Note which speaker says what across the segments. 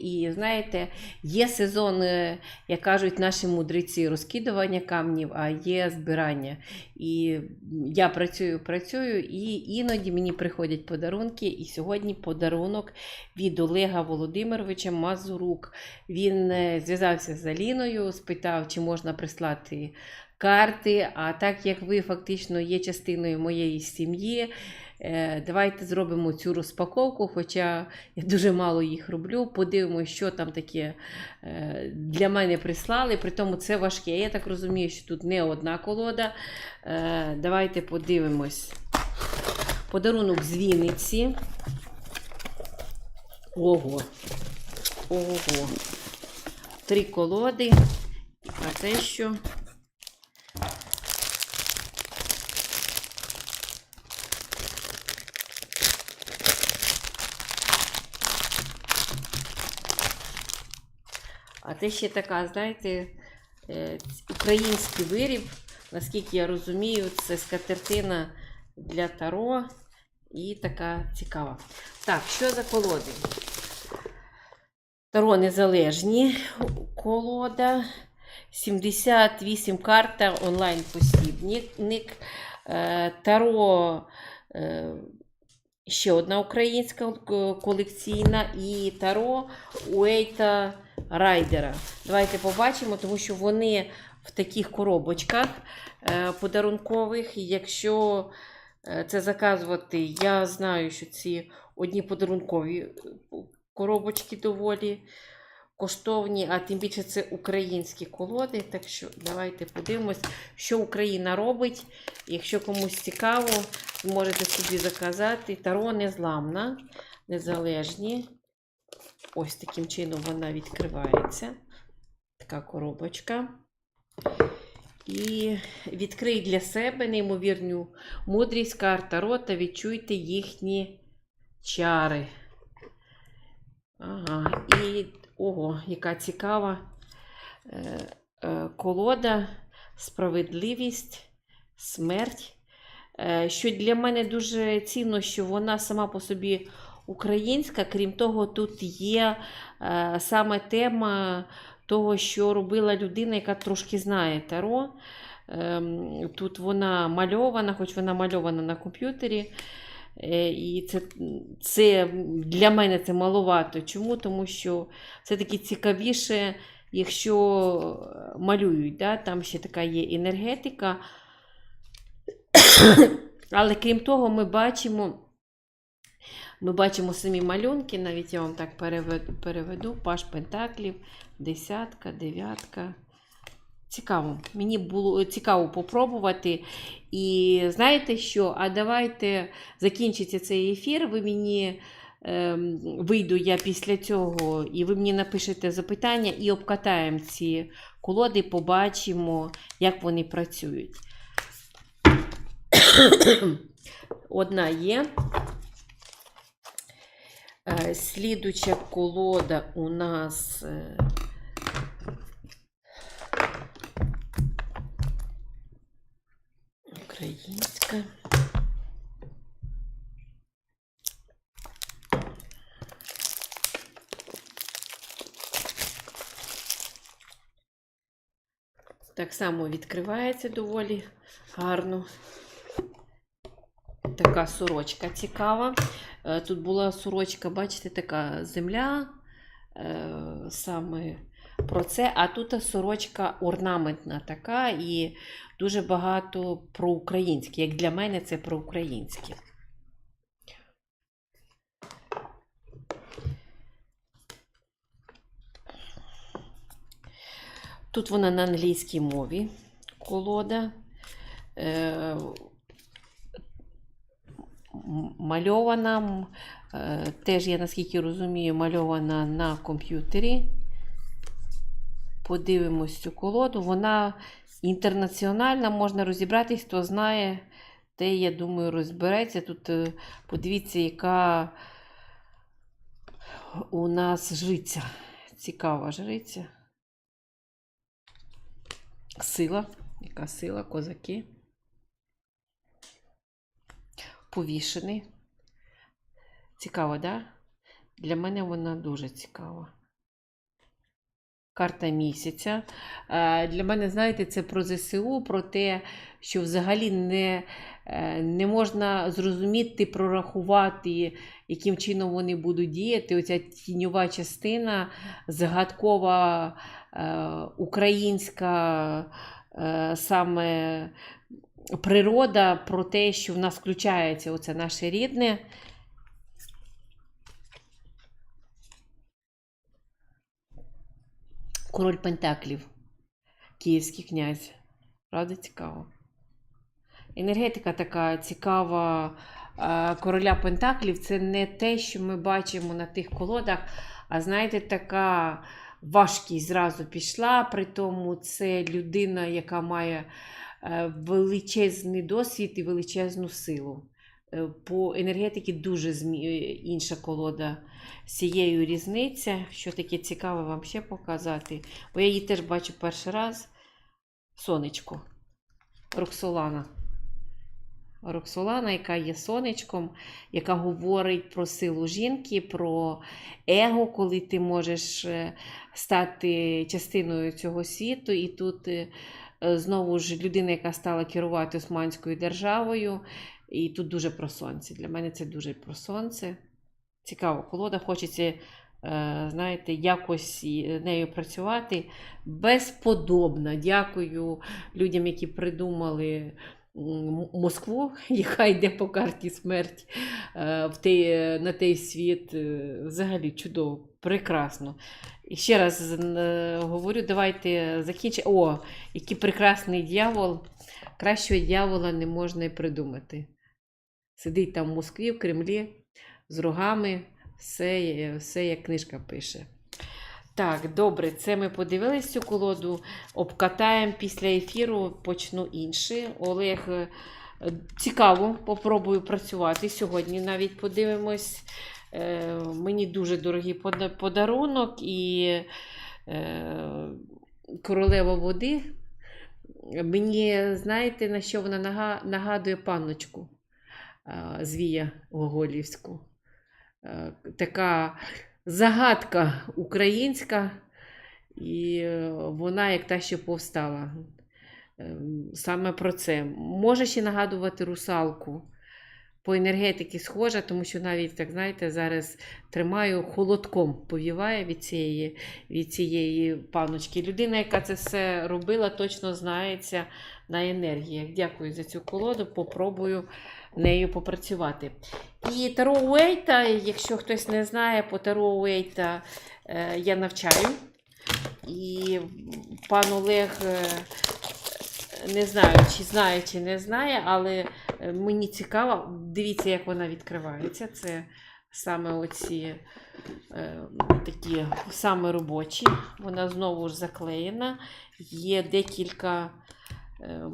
Speaker 1: І знаєте, є сезон, як кажуть наші мудреці, розкидування камнів, а є збирання. І я працюю, працюю, і іноді мені приходять подарунки. І сьогодні подарунок від Олега Володимировича Мазурук. Він е, зв'язався з Аліною, спитав, чи можна прислати карти. А так як ви фактично є частиною моєї сім'ї, давайте зробимо цю розпаковку, хоча я дуже мало їх роблю. Подивимося, що там таке е, для мене прислали. При тому це важке. Я так розумію, що тут не одна колода. Е, Давайте подивимось. Подарунок з Вінниці. Ого. Ого. Три колоди. А це що? А це ще така, знаєте, е, український виріб, наскільки я розумію, це скатертина для таро і така цікава. Так, що за колоди? Таро незалежні колода. 78 карта онлайн посібник. Е, Таро е, ще одна українська е, колекційна і таро Уейта Райдера. Давайте побачимо, тому що вони в таких коробочках е, подарункових. Якщо е, це заказувати, я знаю, що ці одні подарункові коробочки доволі коштовні, а тим більше це українські колоди. Так що давайте подивимось, що Україна робить. Якщо комусь цікаво, можете собі заказати. Таро незламна, незалежні. Ось таким чином вона відкривається. Така коробочка. І відкрий для себе неймовірну мудрість карта рота, відчуйте їхні чари. Ага, і ого, яка цікава е, е, колода, справедливість, смерть. Е, що для мене дуже цінно, що вона сама по собі українська. Крім того, тут є саме тема того, що робила людина, яка трошки знає таро. Ем, Тут вона мальована, хоч вона мальована на комп'ютері. Е, І це, це для мене це маловато. Чому? Тому що це таки цікавіше, якщо малюють. Да? Там ще така є енергетика. Але крім того, ми бачимо. Ми бачимо самі малюнки, навіть я вам так переведу, переведу Паш Пентаклів, десятка, дев'ятка. Цікаво. Мені було цікаво попробувати. І знаєте що? А давайте закінчиться цей ефір. Ви мені ем, вийду я після цього, і ви мені напишете запитання і обкатаємо ці колоди, побачимо, як вони працюють. Одна є. Е, Слідуча колода у нас. Е, Так само відкривається доволі гарно. Така сорочка цікава. Е, Тут була сорочка, бачите, така земля. е, Саме про це. А тут сорочка орнаментна така і дуже багато про українське. Як для мене, це про українське. Тут вона на англійській мові колода. Е, мальована, е, теж, я наскільки розумію, мальована на комп'ютері. Подивимось цю колоду. Вона інтернаціональна, можна розібратись, хто знає, те, я думаю, розбереться. Тут е, подивіться, яка у нас жриця. Цікава жриця. Сила. Яка сила, козаки. Повішений. Цікаво, да? Для мене вона дуже цікава. Карта місяця. Е, Для мене, знаєте, це про ЗСУ, про те, що взагалі не, е, не можна зрозуміти, прорахувати, яким чином вони будуть діяти. Оця тіньова частина, загадкова е, українська саме природа про те, що в нас включається оце наше рідне. Король Пентаклів, київський князь. Правда, цікаво. Енергетика така цікава е, короля Пентаклів це не те, що ми бачимо на тих колодах, а знаєте, така важкість зразу пішла. При тому це людина, яка має е, величезний досвід і величезну силу. Е, По енергетиці дуже змі... е, інша колода цією різниця. Що таке цікаве вам ще показати? Бо я її теж бачу перший раз. Сонечко. Роксолана. Роксолана, яка є сонечком, яка говорить про силу жінки, про его, коли ти можеш е, стати частиною цього світу. І тут знову ж людина, яка стала керувати Османською державою. І тут дуже про сонце. Для мене це дуже про сонце. Цікава колода, хочеться, е, знаєте, якось нею працювати. Безподобно. Дякую людям, які придумали Москву, яка йде по карті смерть е, в той, на той світ. Е, Взагалі чудово, прекрасно. І ще раз е, говорю, давайте закінчимо. О, який прекрасний дьявол. Кращого дьявола не можна і придумати. Сидить там в Москві, в Кремлі з рогами, все, все як книжка пише. Так, добре, це ми подивились цю колоду. Обкатаємо після ефіру, почну інші. Олег, е, цікаво, попробую працювати. Сьогодні навіть подивимось. Е, Мені дуже дорогий подарунок і е, королева води. Мені, знаєте, на що вона нагадує панночку е, Звія Гоголівську. Е, Така загадка українська, і е, вона як та, що повстала. Ем, Саме про це. Може ще нагадувати русалку. По енергетиці схожа, тому що навіть, так знаєте, зараз тримаю холодком, повіває від цієї, від цієї паночки. Людина, яка це все робила, точно знається на енергіях. Дякую за цю колоду, попробую нею попрацювати. І Таро Уейта, якщо хтось не знає, по Таро Уейта е, я навчаю. І пан Олег е, не знаю, чи знає, чи не знає, але мені цікаво. Дивіться, як вона відкривається. Це саме оці е, такі саме робочі. Вона знову ж заклеєна. Є декілька е,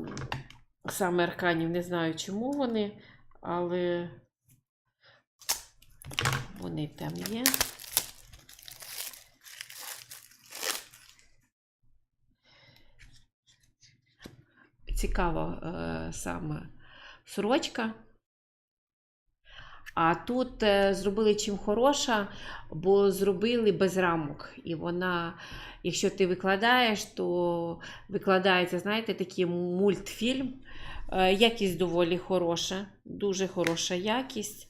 Speaker 1: саме арканів, не знаю, чому вони, але вони там є. Цікава е, саме сорочка. А тут е, зробили чим хороша, бо зробили без рамок. І вона, якщо ти викладаєш, то викладається, знаєте, такий мультфільм. Е, якість доволі хороша, дуже хороша якість.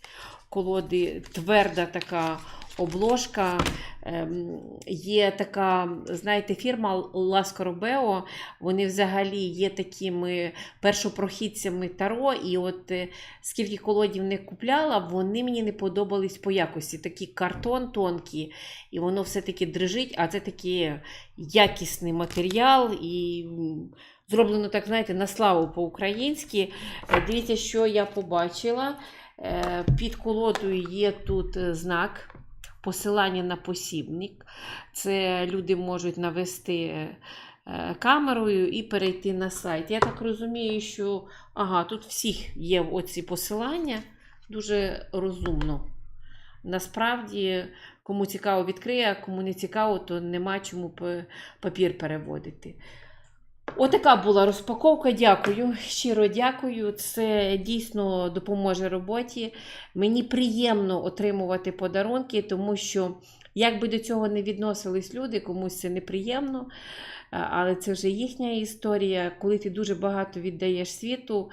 Speaker 1: Колоди тверда така обложка. Ем, Є така, знаєте, фірма Ласкоробео. Вони взагалі є такими першопрохідцями Таро. І от е, скільки колодів не купляла, вони мені не подобались по якості. Такий картон тонкий, і воно все-таки дрижить, а це такий якісний матеріал. і Зроблено, так, знаєте, на славу по-українськи. Дивіться, що я побачила. Е, Під колодою є тут е, знак посилання на посібник. Це люди можуть навести е, камерою і перейти на сайт. Я так розумію, що ага, тут всіх є оці посилання. Дуже розумно. Насправді, кому цікаво, відкриє, а кому не цікаво, то нема чому папір переводити. Отака була розпаковка. Дякую. Щиро дякую. Це дійсно допоможе роботі. Мені приємно отримувати подарунки, тому що Як би до цього не відносились люди, комусь це неприємно, але це вже їхня історія. Коли ти дуже багато віддаєш світу,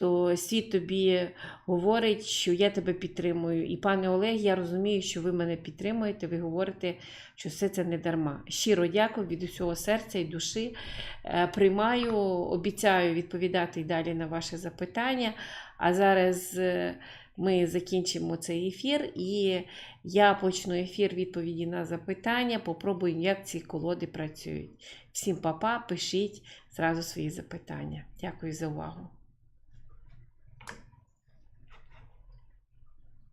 Speaker 1: то світ тобі говорить, що я тебе підтримую. І пане Олег, я розумію, що ви мене підтримуєте, ви говорите, що все це не дарма. Щиро дякую від усього серця і душі. Е, Приймаю, обіцяю відповідати й далі на ваші запитання. А зараз е, ми закінчимо цей ефір, і я почну ефір відповіді на запитання. Попробуємо, як ці колоди працюють. Всім па-па, пишіть зразу свої запитання. Дякую за увагу.